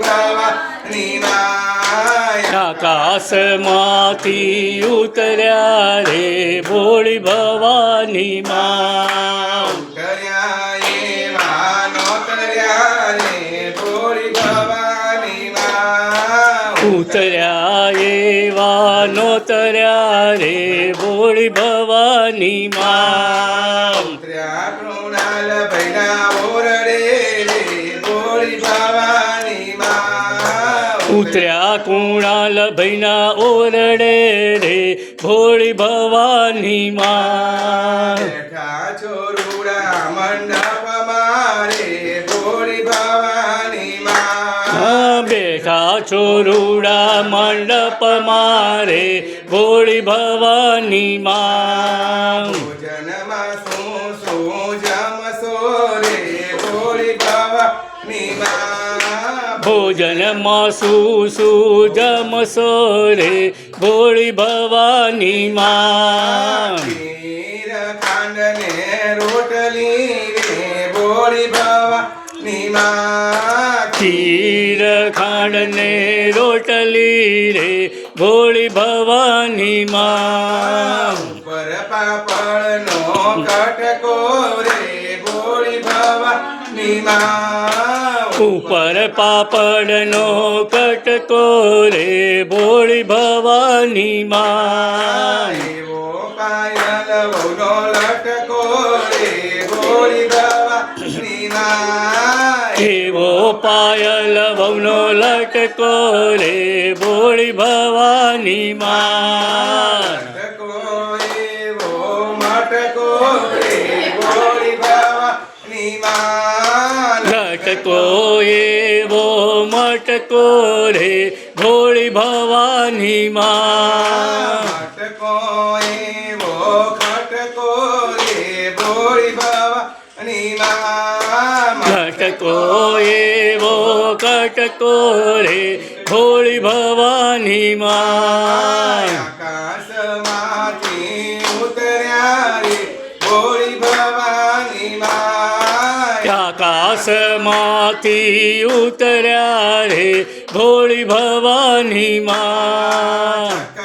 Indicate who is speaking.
Speaker 1: ભવાની માયા
Speaker 2: આકાશમાંથી ઉતર્યા રે ભોળી ભવાની માં
Speaker 1: કર્યા એવા નોતર્યા રે ભોળી ભવાની માં
Speaker 2: ઉતર્યા એવા નોતર્યા રે ભોળી ભવાની માં
Speaker 1: ઉતર્યા
Speaker 2: ઉતર્યા કુણાલ ભૈના ઓરડે રે, ભોળી ભવાની માં
Speaker 1: ચોરુડા મંડપ મારે. ભોળી ભવાની માં
Speaker 2: બેઠા ચોરુડા મંડપ મારે, ભોળી ભવાની માં
Speaker 1: ભોજનમાં શું શું જમશો રે, ભોળી ભવાની માં
Speaker 2: ભોજનમાં શું શું જમશો રે ભોળી ભવાની માં.
Speaker 1: ને રોટલી રે ભોળી ભવાની માં.
Speaker 2: ખીર ખાંડ ને રોટલી રે ભોળી ભવાની માં.
Speaker 1: ઉપર પાપડનો કટકો રે ભોળી ભવાની માં.
Speaker 2: ઉપર પાપડનો કટકો રે ભોળી ભવાની માં
Speaker 1: લટકો રે ભોળી ભવાની માં
Speaker 2: એવો પાયલ ભવાની માં
Speaker 1: લટકો રે ભોળી ભવાની માં
Speaker 2: લટકો મટકો રે ભોળી ભવાની માં.
Speaker 1: મટકો એવો ખટકો રે ભોળી ભવાની માં.
Speaker 2: કટકો એવો કટકો રે ભોળી ભવાની માં.
Speaker 1: આકાશમાંથી
Speaker 2: આકાશમાંથી ઉતર્યા રે ભોળી ભવાની માં.